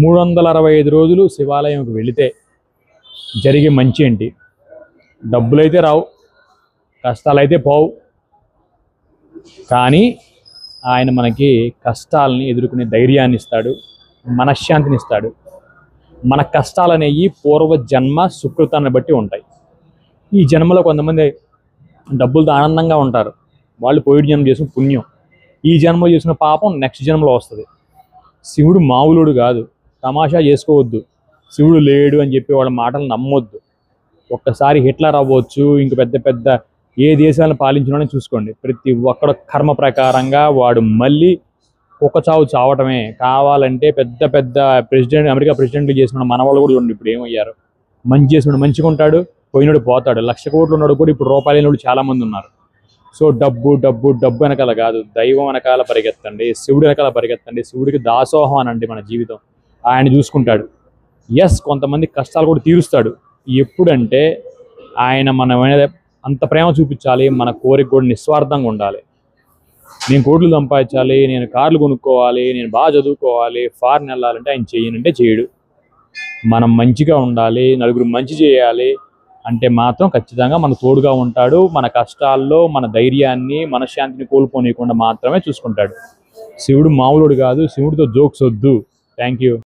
మూడు వందల అరవై ఐదు రోజులు శివాలయంకి వెళితే జరిగే మంచి ఏంటి? డబ్బులైతే రావు కష్టాలైతే పోవు. కానీ ఆయన మనకి కష్టాలని ఎదుర్కొనే ధైర్యాన్ని ఇస్తాడు మనశ్శాంతిని ఇస్తాడు. మన కష్టాలు అనేవి పూర్వ జన్మ సుకృతాన్ని బట్టి ఉంటాయి. ఈ జన్మలో కొంతమంది డబ్బులతో ఆనందంగా ఉంటారు. వాళ్ళు పోయిడు జన్మ చేసిన పుణ్యం. ఈ జన్మ చేసిన పాపం నెక్స్ట్ జన్మలో వస్తుంది. శివుడు మామూలుడు కాదు. తమాషా చేసుకోవద్దు. శివుడు లేడు అని చెప్పి వాళ్ళ మాటలు నమ్మొద్దు. ఒక్కసారి హిట్లర్ అవ్వచ్చు ఇంక పెద్ద పెద్ద ఏ దేశాలను పాలించడం చూసుకోండి. ప్రతి ఒక్కడ కర్మ ప్రకారంగా వాడు మళ్ళీ ఒక చావు చావటమే. కావాలంటే పెద్ద పెద్ద ప్రెసిడెంట్ అమెరికా ప్రెసిడెంట్లు చేసిన మనవాళ్ళు కూడా చూడండి ఇప్పుడు ఏమయ్యారు. మంచి చేసినాడు మంచిగా ఉంటాడు పోయినాడు పోతాడు. లక్ష కోట్లు ఉన్నాడు కూడా ఇప్పుడు రూపాయలు చాలా మంది ఉన్నారు. సో డబ్బు డబ్బు డబ్బు వెనకాల కాదు దైవం వెనకాల పరిగెత్తండి శివుడు వెనకాల పరిగెత్తండి. శివుడికి దాసోహం అనండి మన జీవితం. ఆయన చూసుకుంటాడు. ఎస్ కొంతమంది కష్టాలు కూడా తీరుస్తాడు. ఎప్పుడంటే ఆయన మన అంత ప్రేమ చూపించాలి మన కోరిక కూడా నిస్వార్థంగా ఉండాలి. నేను కోట్లు సంపాదించాలి నేను కార్లు కొనుక్కోవాలి నేను బాగా చదువుకోవాలి ఫారెన్ వెళ్ళాలంటే ఆయన చేయనంటే చేయడు. మనం మంచిగా ఉండాలి నలుగురు మంచి చేయాలి అంటే మాత్రం ఖచ్చితంగా మన తోడుగా ఉంటాడు. మన కష్టాల్లో మన ధైర్యాన్ని మనశ్శాంతిని కోల్పోనీయకుండా మాత్రమే చూసుకుంటాడు. శివుడు మామూలుడు కాదు శివుడితో జోక్స్ వద్దు. Thank you